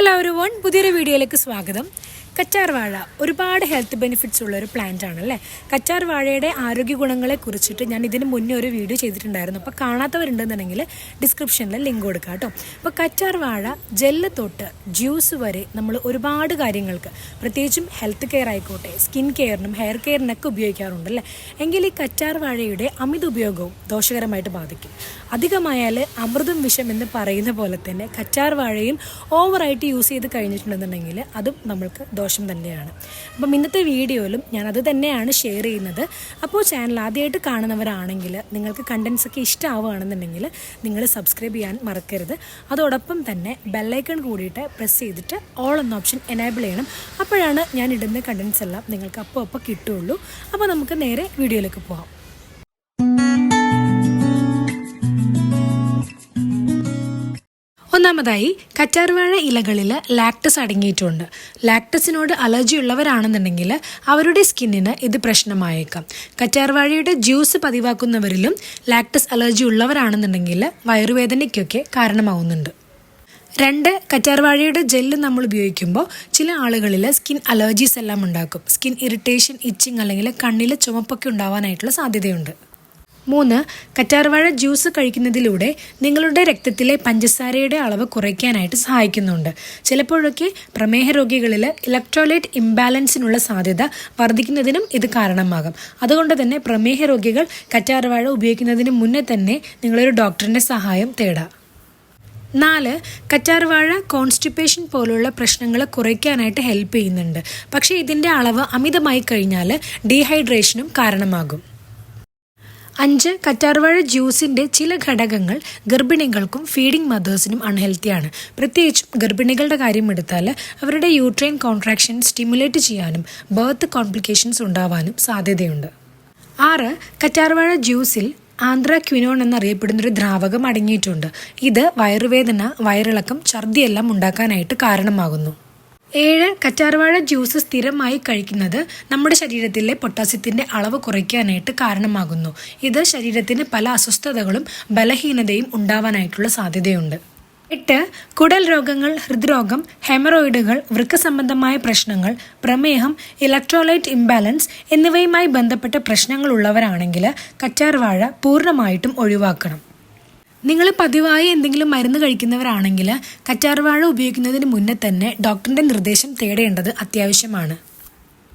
Hello ഒരു one പുതിയൊരു വീഡിയോയിലേക്ക് സ്വാഗതം. കച്ചാർ വാഴ ഒരുപാട് ഹെൽത്ത് ബെനിഫിറ്റ്സ് ഉള്ള ഒരു പ്ലാന്റ് ആണല്ലേ? കച്ചാർ വാഴയുടെ ആരോഗ്യ ഗുണങ്ങളെ കുറിച്ചിട്ട് ഞാൻ ഇതിന് മുന്നേ ഒരു വീഡിയോ ചെയ്തിട്ടുണ്ടായിരുന്നു. അപ്പോൾ കാണാത്തവരുണ്ടെന്നുണ്ടെങ്കിൽ ഡിസ്ക്രിപ്ഷനിൽ ലിങ്ക് കൊടുക്കാം കേട്ടോ. അപ്പോൾ കച്ചാർ വാഴ ജെല്ല് തൊട്ട് ജ്യൂസ് വരെ നമ്മൾ ഒരുപാട് കാര്യങ്ങൾക്ക് പ്രത്യേകിച്ചും ഹെൽത്ത് കെയർ ആയിക്കോട്ടെ സ്കിൻ കെയറിനും ഹെയർ കെയറിനൊക്കെ ഉപയോഗിക്കാറുണ്ട് അല്ലേ എങ്കിൽ ഈ കച്ചാർ വാഴയുടെ അമിത ഉപയോഗവും ദോഷകരമായിട്ട് ബാധിക്കും. അധികമായാൽ അമൃതം വിഷം എന്ന് പറയുന്ന പോലെ തന്നെ കച്ചാർ വാഴയും ഓവറായിട്ട് യൂസ് ചെയ്ത് കഴിഞ്ഞിട്ടുണ്ടെന്നുണ്ടെങ്കിൽ അതും നമ്മൾക്ക് ദോഷം തന്നെയാണ്. അപ്പം ഇന്നത്തെ വീഡിയോയിലും ഞാൻ അത് തന്നെയാണ് ഷെയർ ചെയ്യുന്നത്. അപ്പോൾ ചാനൽ ആദ്യമായിട്ട് കാണുന്നവരാണെങ്കിൽ നിങ്ങൾക്ക് കണ്ടൻസ് ഒക്കെ ഇഷ്ടമാവുകയാണെന്നുണ്ടെങ്കിൽ നിങ്ങൾ സബ്സ്ക്രൈബ് ചെയ്യാൻ മറക്കരുത്. അതോടൊപ്പം തന്നെ ബെല്ലൈക്കൺ കൂടിയിട്ട് പ്രസ് ചെയ്തിട്ട് ഓൾ എന്ന ഓപ്ഷൻ എനേബിൾ ചെയ്യണം. അപ്പോഴാണ് ഞാൻ ഇടുന്ന കണ്ടൻസ് എല്ലാം നിങ്ങൾക്ക് അപ്പോൾ അപ്പോൾ കിട്ടുള്ളൂ അപ്പോൾ നമുക്ക് നേരെ വീഡിയോയിലേക്ക് പോകാം ഒന്നാമതായി കറ്റാർവാഴ ഇലകളിൽ ലാക്ടസ് അടങ്ങിയിട്ടുണ്ട്. ലാക്ടസിനോട് അലർജി ഉള്ളവരാണെന്നുണ്ടെങ്കിൽ അവരുടെ സ്കിന്നിന് ഇത് പ്രശ്നമായേക്കാം. കറ്റാർവാഴയുടെ ജ്യൂസ് പതിവാക്കുന്നവരിലും ലാക്ടസ് അലർജി ഉള്ളവരാണെന്നുണ്ടെങ്കിൽ വയറുവേദനയ്ക്കൊക്കെ കാരണമാവുന്നുണ്ട്. രണ്ട് കറ്റാർവാഴയുടെ ജെല്ല് നമ്മൾ ഉപയോഗിക്കുമ്പോൾ ചില ആളുകളിൽ സ്കിൻ അലർജീസ് എല്ലാം ഉണ്ടാക്കും. സ്കിൻ ഇറിറ്റേഷൻ ഇച്ചിങ് അല്ലെങ്കിൽ കണ്ണിൽ ചുമപ്പൊക്കെ ഉണ്ടാവാനായിട്ടുള്ള സാധ്യതയുണ്ട്. മൂന്ന് കറ്റാർവാഴ ജ്യൂസ് കഴിക്കുന്നതിലൂടെ നിങ്ങളുടെ രക്തത്തിലെ പഞ്ചസാരയുടെ അളവ് കുറയ്ക്കാനായിട്ട് സഹായിക്കുന്നുണ്ട്. ചിലപ്പോഴൊക്കെ പ്രമേഹ രോഗികളിൽ ഇലക്ട്രോലൈറ്റ് ഇംബാലൻസിനുള്ള സാധ്യത വർദ്ധിക്കുന്നതിനും ഇത് കാരണമാകും. അതുകൊണ്ട് തന്നെ പ്രമേഹ രോഗികൾ കറ്റാർവാഴ ഉപയോഗിക്കുന്നതിന് മുന്നേ തന്നെ നിങ്ങളൊരു ഡോക്ടറിന്റെ സഹായം തേടാം. നാല് കറ്റാർവാഴ കോൺസ്റ്റിപ്പേഷൻ പോലുള്ള പ്രശ്നങ്ങൾ കുറയ്ക്കാനായിട്ട് ഹെൽപ്പ് ചെയ്യുന്നുണ്ട്. പക്ഷേ ഇതിന്റെ അളവ് അമിതമായി കഴിഞ്ഞാൽ ഡീഹൈഡ്രേഷനും കാരണമാകും. അഞ്ച് കറ്റാർവാഴ ജ്യൂസിന്റെ ചില ഘടകങ്ങൾ ഗർഭിണികൾക്കും ഫീഡിംഗ് മദേഴ്സിനും അൺഹെൽത്തിയാണ് പ്രത്യേകിച്ചും ഗർഭിണികളുടെ കാര്യം എടുത്താൽ അവരുടെ യൂട്രൈൻ കോൺട്രാക്ഷൻ സ്റ്റിമുലേറ്റ് ചെയ്യാനും ബർത്ത് കോംപ്ലിക്കേഷൻസ് ഉണ്ടാവാനും സാധ്യതയുണ്ട്. ആറ് കറ്റാർവാഴ ജ്യൂസിൽ ആന്ധ്ര ക്വിനോൺ എന്നറിയപ്പെടുന്ന ഒരു ദ്രാവകം അടങ്ങിയിട്ടുണ്ട്. ഇത് വയറുവേദന വയറിളക്കം ഛർദിയെല്ലാം ഉണ്ടാക്കാനായിട്ട് കാരണമാകുന്നു. ഏഴ് കറ്റാർവാഴ ജ്യൂസ് സ്ഥിരമായി കഴിക്കുന്നത് നമ്മുടെ ശരീരത്തിലെ പൊട്ടാസ്യത്തിന്റെ അളവ് കുറയ്ക്കാനായിട്ട് കാരണമാകുന്നു. ഇത് ശരീരത്തിന് പല അസ്വസ്ഥതകളും ബലഹീനതയും ഉണ്ടാവാനായിട്ടുള്ള സാധ്യതയുണ്ട്. എട്ട് കുടൽ രോഗങ്ങൾ ഹൃദ്രോഗം ഹെമറോയിഡുകൾ വൃക്ക സംബന്ധമായ പ്രശ്നങ്ങൾ പ്രമേഹം ഇലക്ട്രോലൈറ്റ് ഇംബാലൻസ് എന്നിവയുമായി ബന്ധപ്പെട്ട പ്രശ്നങ്ങൾ ഉള്ളവരാണെങ്കിൽ കറ്റാർവാഴ പൂർണമായിട്ടും ഒഴിവാക്കണം. നിങ്ങൾ പതിവായി എന്തെങ്കിലും മരുന്ന് കഴിക്കുന്നവരാണെങ്കിൽ കറ്റാർവാഴ ഉപയോഗിക്കുന്നതിന് മുന്നേ തന്നെ ഡോക്ടറിന്റെ നിർദ്ദേശം തേടേണ്ടത് അത്യാവശ്യമാണ്.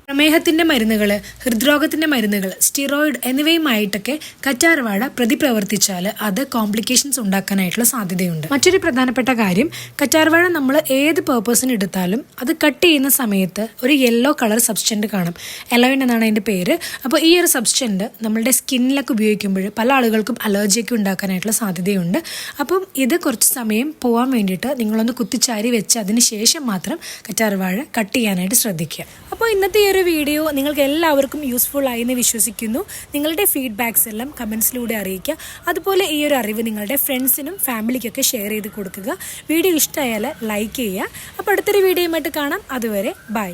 പ്രമേഹത്തിന്റെ മരുന്നുകൾ ഹൃദ്രോഗത്തിന്റെ മരുന്നുകൾ സ്റ്റിറോയിഡ് എന്നിവയുമായിട്ടൊക്കെ കറ്റാർവാഴ പ്രതിപ്രവർത്തിച്ചാൽ അത് കോംപ്ലിക്കേഷൻസ് ഉണ്ടാക്കാനായിട്ടുള്ള സാധ്യതയുണ്ട്. മറ്റൊരു പ്രധാനപ്പെട്ട കാര്യം കറ്റാർവാഴ നമ്മൾ ഏത് പേർപ്പസിന് എടുത്താലും അത് കട്ട് ചെയ്യുന്ന സമയത്ത് ഒരു യെല്ലോ കളർ സബ്സ്റ്റന്റ് കാണും. എലോയിൻ എന്നാണ് അതിന്റെ പേര്. അപ്പോൾ ഈ ഒരു സബ്സ്റ്റന്റ് നമ്മളുടെ സ്കിന്നിലൊക്കെ ഉപയോഗിക്കുമ്പോൾ പല ആളുകൾക്കും അലർജിയൊക്കെ ഉണ്ടാക്കാനായിട്ടുള്ള സാധ്യതയുണ്ട്. അപ്പം ഇത് കുറച്ച് സമയം പോകാൻ വേണ്ടിയിട്ട് നിങ്ങളൊന്ന് കുത്തിച്ചാരി വെച്ച് അതിന് ശേഷം മാത്രം കറ്റാർവാഴ കട്ട് ചെയ്യാനായിട്ട് ശ്രദ്ധിക്കുക. അപ്പോൾ ഇന്നത്തെ ഒരു വീഡിയോ നിങ്ങൾക്ക് എല്ലാവർക്കും യൂസ്ഫുൾ ആയി എന്ന് വിശ്വസിക്കുന്നു. നിങ്ങളുടെ ഫീഡ്ബാക്സ് എല്ലാം കമൻസിലൂടെ അറിയിക്കുക. അതുപോലെ ഈ ഒരു അറിവ് നിങ്ങളുടെ ഫ്രണ്ട്സിനും ഫാമിലിക്കൊക്കെ ഷെയർ ചെയ്ത് കൊടുക്കുക. വീഡിയോ ഇഷ്ടമായാൽ ലൈക്ക് ചെയ്യുക. അപ്പോൾ അടുത്തൊരു വീഡിയോയുമായിട്ട് കാണാം. അതുവരെ ബൈ